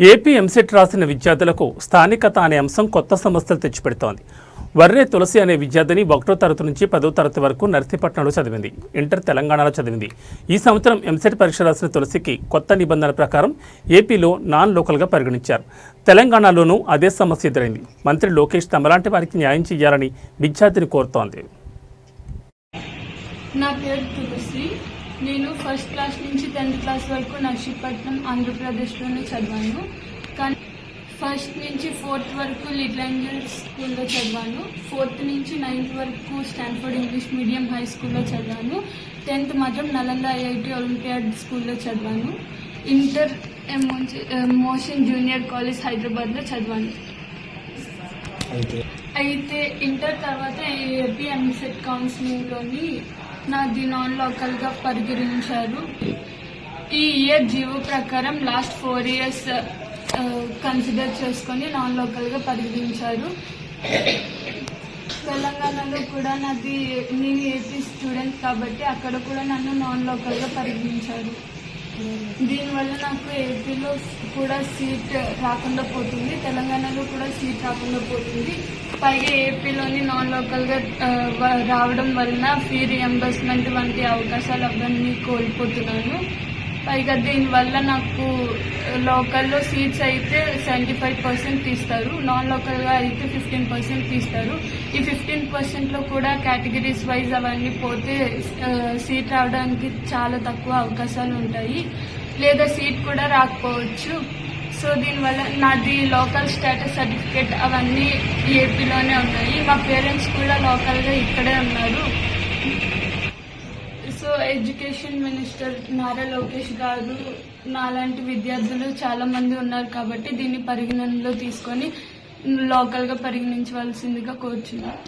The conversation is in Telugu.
ఏపీ ఎంసెట్ రాసిన విద్యార్థులకు స్థానికత అనే అంశం కొత్త సమస్యలు తెచ్చిపెడుతోంది. వర్రే తులసి అనే విద్యార్థిని ఒకటో తరగతి నుంచి పదో తరగతి వరకు నర్సీపట్నంలో చదివింది. ఇంటర్ తెలంగాణలో చదివింది. ఈ సంవత్సరం ఎంసెట్ పరీక్ష రాసిన తులసికి కొత్త నిబంధనల ప్రకారం ఏపీలో నాన్ లోకల్గా పరిగణించారు. తెలంగాణలోనూ అదే సమస్య ఎదురైంది. మంత్రి లోకేష్ తమలాంటి వారికి న్యాయం చేయాలని విద్యార్థిని కోరుతోంది. నా పేరు తులసి. నేను ఫస్ట్ క్లాస్ నుంచి టెన్త్ క్లాస్ వరకు నర్సీపట్నం ఆంధ్రప్రదేశ్లోనే చదివాను. కానీ ఫస్ట్ నుంచి ఫోర్త్ వరకు లిటిల్ ఏంజల్స్ స్కూల్లో చదివాను. ఫోర్త్ నుంచి నైన్త్ వరకు స్టాన్ఫర్డ్ ఇంగ్లీష్ మీడియం హై స్కూల్లో చదివాను. టెన్త్ మాత్రం నలంద ఐఐటి ఒలింపియాడ్ స్కూల్లో చదివాను. ఇంటర్ మోషన్ జూనియర్ కాలేజ్ హైదరాబాద్లో చదివాను. అయితే ఇంటర్ తర్వాత ఏపీ ఎంసెట్ కౌన్సిలింగ్లోని నాది నాన్ లోకల్గా పరిగణించారు ఈ ఇయర్ జీవో ప్రకారం లాస్ట్ ఫోర్ ఇయర్స్ కన్సిడర్ చేసుకొని నాన్ లోకల్గా పరిగణించారు తెలంగాణలో కూడా నాది నేను ఏపీ స్టూడెంట్ కాబట్టి అక్కడ కూడా నన్ను నాన్ లోకల్గా పరిగణించారు. దీనివల్ల నాకు ఏపీలో కూడా సీట్ రాకుండా పోతుంది తెలంగాణలో కూడా సీట్ రాకుండా పోతుంది. పైగా ఏపీలోని నాన్ లోకల్గా రావడం వలన ఫీ రియంబర్స్మెంట్ వంటి అవకాశాలు అవన్నీ కోల్పోతున్నాను. పైగా దీనివల్ల నాకు లోకల్లో సీట్స్ అయితే సెవెంటీ ఫైవ్ పర్సెంట్ తీస్తారు. నాన్ లోకల్గా అయితే ఫిఫ్టీన్ పర్సెంట్ తీస్తారు. ఈ ఫిఫ్టీన్ పర్సెంట్లో కూడా కేటగిరీస్ వైజ్ అవన్నీ పోతే సీట్ రావడానికి చాలా తక్కువ అవకాశాలు ఉంటాయి. లేదా సీట్ కూడా రాకపోవచ్చు. సో దీనివల్ల నాది లోకల్ స్టేటస్ సర్టిఫికేట్ అవన్నీ ఏపీలోనే ఉన్నాయి. మా పేరెంట్స్ కూడా లోకల్గా ఇక్కడే ఉన్నారు. So education minister Nara Lokesh garu నాలాంటి విద్యార్థులు చాలా మంది ఉన్నారు కాబట్టి దీన్ని పరిగణనలో తీసుకొని లోకల్గా పరిగణించవలసిందిగా కోరుచున్నాను